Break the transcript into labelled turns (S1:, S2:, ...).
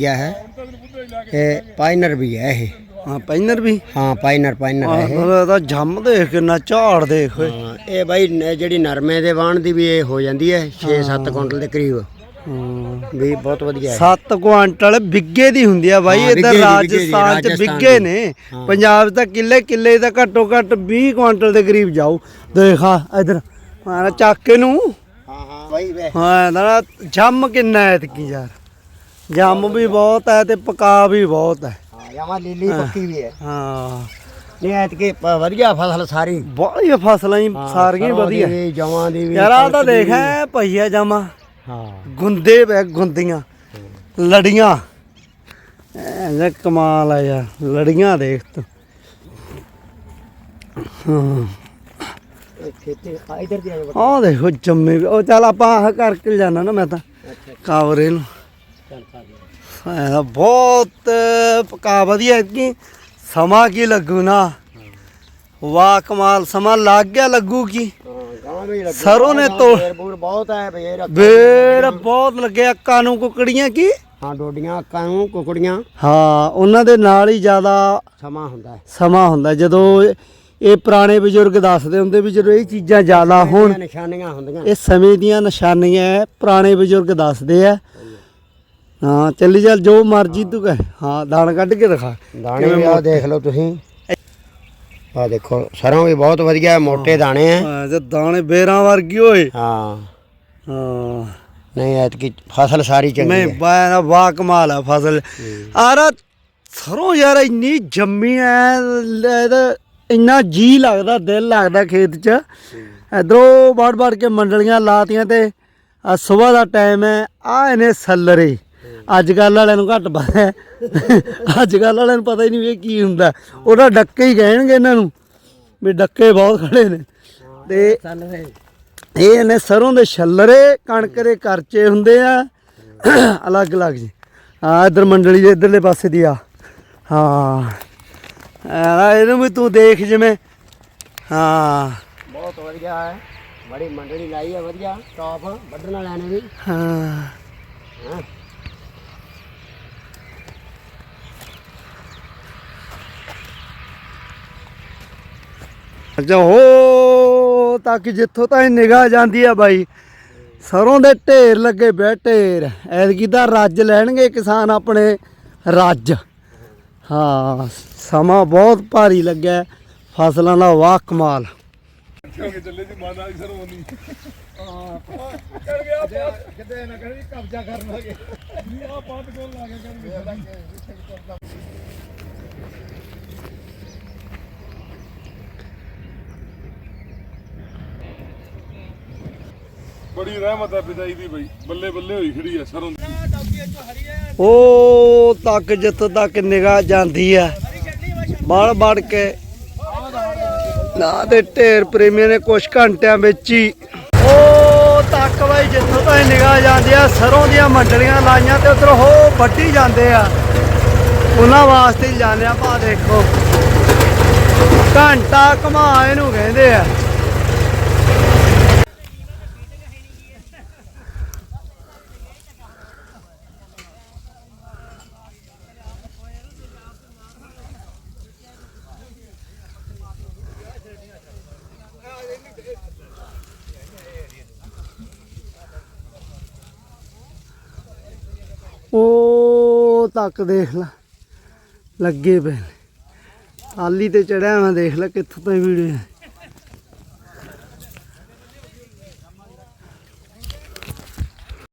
S1: ਗਿਆ ਹੈ। ਇਹ ਪਾਈਨਰ ਵੀ ਹੈ ਇਹ।
S2: ਹਾਂ ਪੈਨਰ ਵੀ?
S1: ਹਾਂ ਪਾਈਨਰ ਪਾਈਨਰ ਹੈ ਇਹ।
S2: ਆਹ ਤਾਂ ਜੰਮ ਦੇਖ ਕਿੰਨਾ ਝਾੜ ਦੇਖ। ਓਏ
S1: ਹਾਂ, ਇਹ ਬਾਈ ਨ- ਜਿਹੜੀ ਨਰਮੇ ਦੇ ਵਾਣ ਦੀ ਵੀ ਇਹ ਹੋ ਜਾਂਦੀ ਹੈ 6-7 ਕੁਇੰਟਲ ਦੇ ਕਰੀਬ।
S2: ਹਾਂ।
S1: ਵੀ ਬਹੁਤ ਵਧੀਆ ਹੈ।
S2: 7 ਕੁਆਂਟਲ ਬਿੱਗੇ ਦੀ ਹੁੰਦੀ ਆ ਬਾਈ
S1: ਹਾਂ,
S2: ਇੱਧਰ
S1: ਦੀ, ਦੀ,
S2: ਰਾਜਸਥਾਨ ਚ
S1: ਰਾਜਸਥਾਨ ਦੀ।
S2: ਨੇ। ਪੰਜਾਬ 'ਚ ਤਾਂ ਕਿੱਲੇ ਕਿੱਲੇ ਦਾ ਘੱਟੋ ਘੱਟ 20 ਕੁਆਂਟਲ ਦੇ ਕਰੀਬ ਜਾਊ। ਦੇਖਾ ਇੱਧਰ। ਮਾਰਾ ਚੱਕ ਕੇ ਨੂੰ
S1: ਹਾਂ ਹਾਂ ਬਾਈ ਵੇ
S2: ਹਾਂ ਨਾ ਜੰਮ ਕਿੰਨਾ ਹੈ ਇਤਕੀ ਯਾਰ। ਜੰਮ ਵੀ ਬਹੁਤ ਹੈ ਤੇ ਪਕਾ ਵੀ ਬਹੁਤ ਹੈ।
S1: ਹਾਂ ਜਮਾ ਲੀਲੀ ਪੱਕੀ ਵੀ ਹੈ।
S2: ਹਾਂ।
S1: ਨਹੀਂ ਐਤਕੀ ਪ- ਵਧੀਆ ਫਸਲ ਸਾਰੀ।
S2: ਬੜੀਆਂ ਫਸਲਾਂ ਹੀ ਸਾਰੀਆਂ ਹੀ ਵਧੀਆ।
S1: ਜਵਾਂ ਦੀ ਵੀ
S2: ਯਾਰ ਆ ਤਾਂ ਦੇਖ
S1: ਵੀ।
S2: ਐ ਭਈਆ ਜਮਾ।
S1: ਹਾਂ।
S2: ਗੁੰਦੇ ਵੇ ਗੁੰਦੀਆਂ। ਲੜੀਆਂ। ਐ ਕਮਾਲ ਆ ਯਾਰ ਲੜੀਆਂ ਦੇਖ ਤੂੰ। ਹਾਂ।
S1: ਇਹ ਖੇਤੀ ਆ ਇਧਰ ਦੀ ਆ ਜਾ
S2: ਆਹ ਦੇਖੋ ਜੰਮੇ ਵੀ ਉਹ ਚੱਲ ਆਪਾਂ ਆਹ ਕਰਕੇ ਜਾਣਾ ਨਾ ਮੈਂ ਤਾਂ
S1: ਅੱਛਾ।
S2: ਕਾਵਰੇ ਨੂੰ। ਐ ਬਹੁਤ ਪਕਾ ਵਧੀਆ ਕਿ ਸਮਾਂ ਕੀ ਲੱਗੂ ਨਾ ਵਾਹ ਕਮਾਲ ਸਮਾਂ ਲੱਗ ਗਿਆ ਲੱਗੂ ਕੀ
S1: ਲੱਗੀ
S2: ਸਰੋਂ ਨੇ ਤੋ-
S1: ਬੂਰ ਬਹੁਤ ਹੈ ਬੇਰ
S2: ਬੇਰ ਬਹੁਤ ਲੱਗਿਆ ਅੱਕਾਂ ਨੂੰ ਕੁਕੜੀਆਂ ਕੀ?
S1: ਹਾਂ ਡੋਡੀਆਂ ਅੱਕਾਂ ਨੂੰ ਕੁਕੜੀਆਂ।
S2: ਹਾਂ ਉਹਨਾਂ ਦੇ ਨਾਲ ਹੀ ਜ਼ਿਆਦਾ
S1: ਸਮਾਂ ਹੁੰਦਾ ਹੈ
S2: ਸਮਾਂ ਹੁੰਦਾ ਜਦੋਂ ਇਹ ਪੁਰਾਣੇ ਬਜ਼ੁਰਗ ਦੱਸਦੇ ਹੁੰਦੇ ਵੀ ਜਦੋਂ ਇਹ ਚੀਜ਼ਾਂ ਜ਼ਿਆਦਾ ਹੋਣ
S1: ਨਿਸ਼ਾਨੀਆਂ ਹੁੰਦੀਆਂ।
S2: ਇਹ ਸਮੇਂ ਦੀਆਂ ਨਿਸ਼ਾਨੀਆਂ ਹੈ, ਪੁਰਾਣੇ ਬਜ਼ੁਰਗ ਦੱਸਦੇ ਆ ਹਾਂ ਚੱਲੀ ਚੱਲ ਜੋ ਮਰਜ਼ੀ ਤੂੰ ਕਹੇ। ਹਾਂ ਦਾਣ ਕੱਢ ਕੇ ਦਿਖਾ
S1: ਦਾਣੇ ਵੀ ਆ ਦੇਖ ਲਓ ਤੁਸੀਂ। ਆ ਦੇਖੋ ਸਰੋਂ ਵੀ ਬਹੁਤ ਵਧੀਆ ਮੋਟੇ ਦਾਣੇ ਹਾਂ
S2: ਤੇ ਦਾਣੇ ਬੇਰਾਂ ਵਰਗੀ ਓਏ।
S1: ਹਾਂ।
S2: ਹਾਂ।
S1: ਨਹੀਂ ਐਤਕੀ ਫਸਲ ਸਾਰੀ ਚੰਗੀ ਹੈ
S2: ਬਾ ਵਾ ਕਮਾਲ ਆ ਫਸਲ। ਆਰਾ ਸਰੋਂ ਯਾਰ ਇੰਨੀ ਜੰਮੀ ਐ ਇਹਦਾ ਇੰਨਾ ਜੀ ਲੱਗਦਾ ਦਿਲ ਲੱਗਦਾ ਖੇਤ 'ਚ। ਇਧਰੋਂ ਵੜ ਵੜ ਕੇ ਮੰਡਲੀਆਂ ਲਾਤੀਆਂ ਤੇ ਆ ਸਵੇਰ ਦਾ ਟਾਈਮ ਹੈ ਆ ਇਹਨੇ ਸੱਲਰੇ। ਅੱਜ ਕੱਲ ਵਾਲਿਆਂ ਨੂੰ ਘੱਟ ਪਤਾ ਹੈ। ਅੱਜ ਕੱਲ ਵਾਲਿਆਂ ਨੂੰ ਪਤਾ ਹੀ ਨਹੀਂ ਵੀ ਇਹ ਕੀ ਹੁੰਦਾ। ਉਹਦਾ ਡੱਕੇ ਹੀ ਕਹਿਣਗੇ ਇਹਨਾਂ ਨੂੰ ਵੀ ਡੱਕੇ ਬਹੁਤ ਖੜੇ ਨੇ। ਤੇ ਇਹ ਨੇ ਸਰੋਂ ਦੇ ਛੱਲਰੇ ਕਣਕ ਦੇ ਕਰਚੇ ਹੁੰਦੇ ਆ। ਅਲੱਗ ਅਲੱਗ ਜੀ। ਆ ਇਧਰ ਮੰਡਲੀ ਦੇ ਇਧਰਲੇ ਪਾਸੇ ਦੀ ਆ। ਹਾਂ। ਆ ਇਹਨੂੰ ਵੀ ਤੂੰ ਦੇਖ ਜਿਵੇਂ। ਹਾਂ।
S1: ਬਹੁਤ ਵਧੀਆ ਹੈ। ਬੜੀ ਮੰਡਲੀ ਲਾਈ ਹੈ ਵਧੀਆ। ਟੌਪ ਵੱਢਣ ਵਾਲਿਆਂ ਨੇ ਵੀ।
S2: ਹਾਂ।
S1: ਹਾਂ।
S2: ਅੱਛਾ, ਹੋ ਕਿ ਜਿੱਥੋਂ ਤਾਈਂ ਨਿਗਾਹ ਜਾਂਦੀ ਆ ਬਾਈ। ਸਰੋਂ ਦੇ ਢੇਰ ਲੱਗੇ ਬੈ ਢੇਰ। ਐਤਕੀ ਦਾ ਰੱਜ ਲੈਣਗੇ ਕਿਸਾਨ ਆਪਣੇ। ਰੱਜ। ਹਾਂ, ਸਮਾਂ ਬਹੁਤ ਭਾਰੀ ਲੱਗਿਆ। ਫਸਲਾਂ ਦਾ ਵਾਹ ਕਮਾਲ।
S3: ਬੜੀ ਰਹਿਮਤ ਹੈ ਪਿਤਾਈ ਦੀ ਬਈ। ਬੱਲੇ ਬੱਲੇ ਹੋਈ ਖੜੀ ਆ, ਸਰੋਂ
S2: ਉਹ ਤੱਕ ਜਿੱਥੋਂ ਤੱਕ ਨਿਗਾਹ ਜਾਂਦੀ ਆ। ਬੜ ਬੜ ਕੇ। ਨਾ ਤੇ ਢੇਰ ਪ੍ਰੇਮੀਆਂ ਨੇ ਕੁਝ ਘੰਟਿਆਂ ਵਿੱਚ ਹੀ ਉਹ ਤੱਕ ਬਾਈ ਜਿੱਥੋਂ ਤਾਈਂ ਨਿਗਾਹ ਜਾਂਦੀ ਆ। ਸਰੋਂ ਦੀਆਂ ਮੰਡਲੀਆਂ ਲਾਈਆਂ ਤੇ ਉਧਰ ਹੋ ਵੱਢੀ ਜਾਂਦੇ ਆ। ਉਹਨਾਂ ਵਾਸਤੇ ਹੀ ਜਾਂਦੇ ਆ, ਭਾ ਦੇਖੋ। ਘੰਟਾ ਘਮਾ ਇਹਨੂੰ ਕਹਿੰਦੇ ਆ। ਉਹ ਤੱਕ ਦੇਖ ਲੈ, ਲੱਗੇ ਪਏ ਨੇ। ਆਲੀ ਤੇ ਚੜਿਆ ਮੈਂ ਦੇਖ ਲੈ ਕਿੱਥੋਂ ਤਾਈਂ ਵੀਡੀਓ।